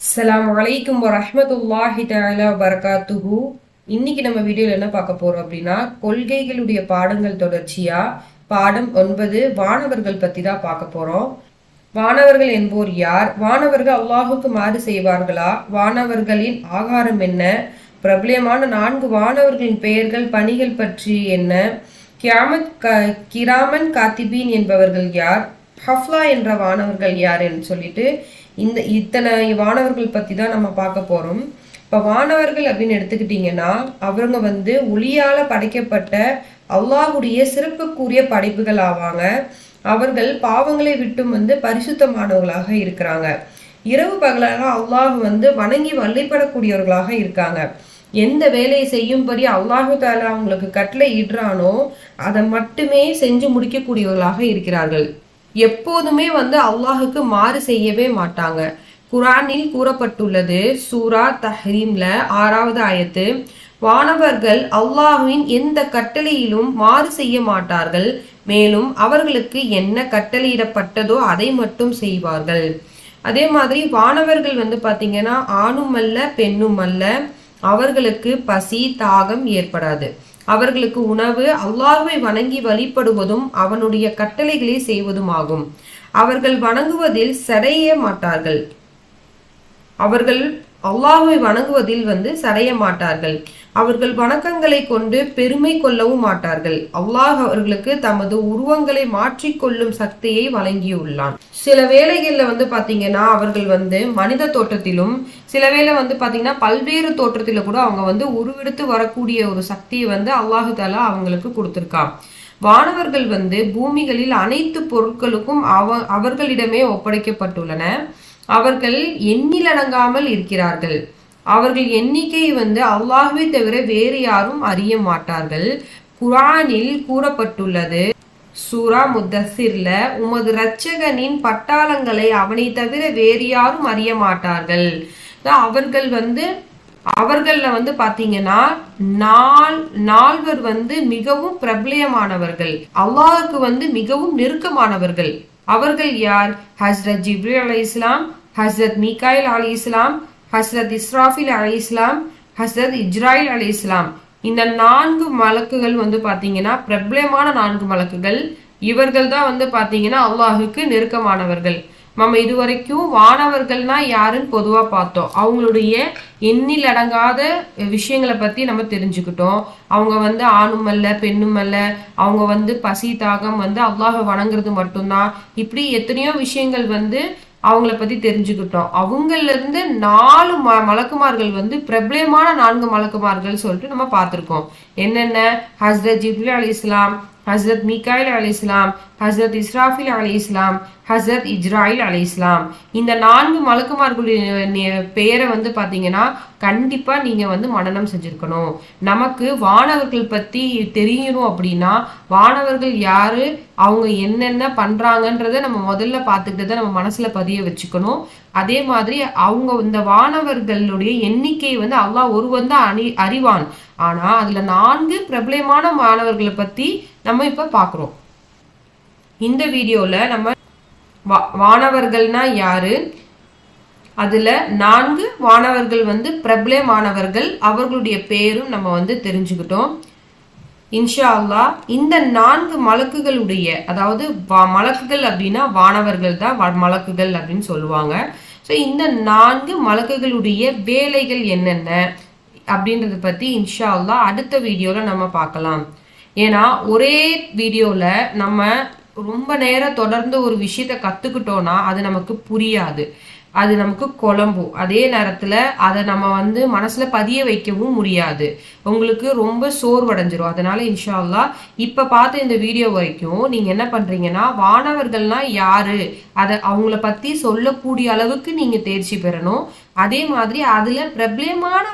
அஸ்லாம் வலைக்கம் வரஹ்மத்துல்லாஹி தாலா வரகாத்துஹு இன்னைக்கு நம்ம வீடியோல என்ன பார்க்க போறோம் அப்படின்னா கொள்கைகளுடைய பாடங்கள் தொடர்ச்சியா பாடம் ஒன்பது வானவர்கள் பத்தி தான் பார்க்க போறோம். வானவர்கள் என்போர் யார்? வானவர்கள் அல்லாஹுக்கு மாறு செய்வார்களா? வானவர்களின் ஆகாரம் என்ன? பிரபலியமான நான்கு வானவர்களின் பெயர்கள் பணிகள் பற்றி என்ன? கியாமத் க கிராமன் காத்திபீன் என்பவர்கள் யார்? ஹஃப்லா என்ற வானவர்கள் யாருன்னு சொல்லிட்டு இந்த இத்தனை வானவர்கள் பற்றி தான் நம்ம பார்க்க போகிறோம் இப்போ வானவர்கள் அப்படின்னு எடுத்துக்கிட்டிங்கன்னா அவங்க வந்து ஒளியால் படைக்கப்பட்ட அல்லாஹுடைய சிறப்புக்குரிய படைப்புகள் ஆவாங்க. அவர்கள் பாவங்களை விட்டும் வந்து பரிசுத்தமானவர்களாக இருக்கிறாங்க. இரவு பகலாக அல்லாஹ் வந்து வணங்கி வழிபடக்கூடியவர்களாக இருக்காங்க. எந்த வேலையை செய்யும்படி அல்லாஹு தாலா அவங்களுக்கு கட்டளை இடுறானோ அதை மட்டுமே செஞ்சு முடிக்கக்கூடியவர்களாக இருக்கிறார்கள். எப்போதுமே வந்து அல்லாஹுக்கு மாறு செய்யவே மாட்டாங்க. குரானில் கூறப்பட்டுள்ளது சூரா தஹ்ரீம்ல ஆறாவது ஆயத்து வானவர்கள் அல்லாஹுவின் எந்த கட்டளையிலும் மாறு செய்ய மாட்டார்கள் மேலும் அவர்களுக்கு என்ன கட்டளையிடப்பட்டதோ அதை மட்டும் செய்வார்கள். அதே மாதிரி வானவர்கள் வந்து பார்த்தீங்கன்னா ஆணும் அல்ல பெண்ணும் அல்ல அவர்களுக்கு பசி தாகம் ஏற்படாது. அவர்களுக்கு உணவு அல்லாஹுவை வணங்கி வழிபடுவதும் அவனுடைய கட்டளைகளை செய்வதுமாகும். அவர்கள் வணங்குவதில் சடைய மாட்டார்கள். அவர்கள் அல்லாஹை வணங்குவதில் வந்து சடைய மாட்டார்கள். அவர்கள் வணக்கங்களை கொண்டு பெருமை கொள்ளவும் மாட்டார்கள். அல்லாஹ் அவர்களுக்கு தமது உருவங்களை மாற்றிக்கொள்ளும் சக்தியை வழங்கியுள்ளான். சில வேளைகள்ல வந்து பாத்தீங்கன்னா அவர்கள் வந்து மனித தோற்றத்திலும் சில வேளை வந்து பாத்தீங்கன்னா பல்வேறு தோற்றத்தில கூட அவங்க வந்து உருவெடுத்து வரக்கூடிய ஒரு சக்தியை வந்து அல்லாஹு தாலா அவங்களுக்கு கொடுத்திருக்கான் வானவர்கள் வந்து பூமிகளில் அனைத்து பொருட்களுக்கும் அவ அவர்களிடமே ஒப்படைக்கப்பட்டுள்ளன. அவர்கள் எண்ணிலடங்காமல் இருக்கிறார்கள். அவர்கள் எண்ணிக்கை வந்து அல்லாஹ்வை தவிர வேறு யாரும் அறிய மாட்டார்கள். குரானில் கூறப்பட்டுள்ளது சூரா முத்தசிர்ல உமது இரட்சகனின் பட்டாளங்களை அவனை தவிர வேறு யாரும் அறிய மாட்டார்கள். அவர்கள் வந்து அவர்களில் வந்து பார்த்தீங்கன்னா நால் நால்வர் வந்து மிகவும் பிரபலியமானவர்கள் அல்லாஹுக்கு வந்து மிகவும் நெருக்கமானவர்கள். அவர்கள் யார்? ஹஸ்ரத் ஜிப்ரி அலி இஸ்லாம் ஹஸ்ரத் மீகாயில் அலி இஸ்லாம் ஹஸ்ரத் இஸ்ராஃபில் அலி இஸ்லாம் ஹஸ்ரத் இஸ்ராயில் அலி இஸ்லாம். இந்த நான்கு மலக்குகள் வந்து பார்த்தீங்கன்னா பிரபலமான நான்கு மலக்குகள். இவர்கள் தான் வந்து பார்த்தீங்கன்னா அல்லாஹுக்கு நெருக்கமானவர்கள். நம்ம இதுவரைக்கும் வானவர்கள்னா யாருன்னு பொதுவா பார்த்தோம். அவங்களுடைய எண்ணில் அடங்காத விஷயங்களை பத்தி நம்ம தெரிஞ்சுக்கிட்டோம். அவங்க வந்து ஆணும் அல்ல பெண்ணும் அல்ல. அவங்க வந்து பசி தாகம் வந்து அல்லாஹை வணங்குறது மட்டும்தான். இப்படி எத்தனையோ விஷயங்கள் வந்து அவங்கள பத்தி தெரிஞ்சுக்கிட்டோம். அவங்கள இருந்து நாலு ம மலக்குமார்கள் வந்து பிரபலமான நான்கு மலக்குமார்கள் சொல்லிட்டு நம்ம பார்த்திருக்கோம். என்னென்ன? ஹஸ்ரத் ஜிப்லி அலி இஸ்லாம் ஹஸ்ரத் மிகாயில் அலி இஸ்லாம் ஹஸ்ரத் இஸ்ராஃபில் அலி இஸ்லாம் ஹசரத் இஸ்ராயில் அலி இஸ்லாம் இந்த நான்கு மலக்குமார்களுடைய பெயரை வந்து பார்த்தீங்கன்னா கண்டிப்பாக நீங்கள் வந்து மனநம் செஞ்சுருக்கணும். நமக்கு வானவர்கள் பற்றி தெரியணும் அப்படின்னா வானவர்கள் யாரு அவங்க என்னென்ன பண்றாங்கன்றத நம்ம முதல்ல பார்த்துக்கிட்டு நம்ம மனசுல பதிய வச்சுக்கணும். அதே மாதிரி அவங்க இந்த வானவர்களுடைய எண்ணிக்கை வந்து அவ்வளோ ஒருவன் தான் அணி அறிவான். ஆனால் அதில் நான்கு பிரபலமான மாணவர்களை பற்றி நம்ம இப்ப பாக்குறோம். இந்த வீடியோல நம்ம வானவர்கள்னா யாரு? அதுல நான்கு வானவர்கள் வந்து பிரபலமானவர்கள். அவர்களுடைய பேரும் நம்ம வந்து தெரிஞ்சுக்கிட்டோம். இன்ஷா அல்லா இந்த நான்கு மலக்குகளுடைய அதாவது மலக்குகள் அப்படின்னா வானவர்கள் தான் மலக்குகள் அப்படின்னு சொல்லுவாங்க. ஸோ இந்த நான்கு மலக்குகளுடைய வேலைகள் என்னென்ன அப்படின்றத பத்தி இன்ஷா அல்லா அடுத்த வீடியோல நம்ம பார்க்கலாம். ஏன்னா ஒரே வீடியோவில் நம்ம ரொம்ப நேரம் தொடர்ந்து ஒரு விஷயத்த கற்றுக்கிட்டோன்னா அது நமக்கு புரியாது. அது நமக்கு குழம்பும் அதே நேரத்தில் அதை நம்ம வந்து மனசில் பதிய வைக்கவும் முடியாது. உங்களுக்கு ரொம்ப சோர்வடைஞ்சிரும். அதனால இன்ஷால்லா இப்போ பார்த்த இந்த வீடியோ வரைக்கும் நீங்கள் என்ன பண்ணுறீங்கன்னா வானவர்கள்னா யாரு? அதை அவங்கள பற்றி சொல்லக்கூடிய அளவுக்கு நீங்கள் தேர்ச்சி பெறணும். அதே மாதிரி அதில் பிரபலமான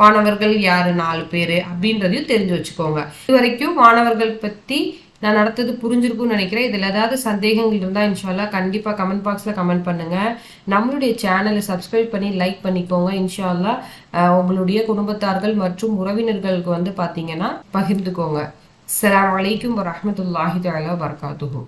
மாணவர்கள் யாரு? நாலு பேரு அப்படின்றதையும் தெரிஞ்சு வச்சுக்கோங்க. இது வரைக்கும் மாணவர்கள் பத்தி நான் நடத்தது புரிஞ்சிருக்கும்னு நினைக்கிறேன். இதில் ஏதாவது சந்தேகங்கள் இருந்தால் இன்ஷால்லா கண்டிப்பாக கமெண்ட் பாக்ஸில் கமெண்ட் பண்ணுங்கள் நம்மளுடைய சேனலை சப்ஸ்கிரைப் பண்ணி லைக் பண்ணிக்கோங்க. இன்ஷால்லா உங்களுடைய குடும்பத்தார்கள் மற்றும் உறவினர்களுக்கு வந்து பார்த்தீங்கன்னா பகிர்ந்துக்கோங்க. அலாம் வலைக்கம் வரமத்துல்லாஹி தாலா வர்காத்துஹூ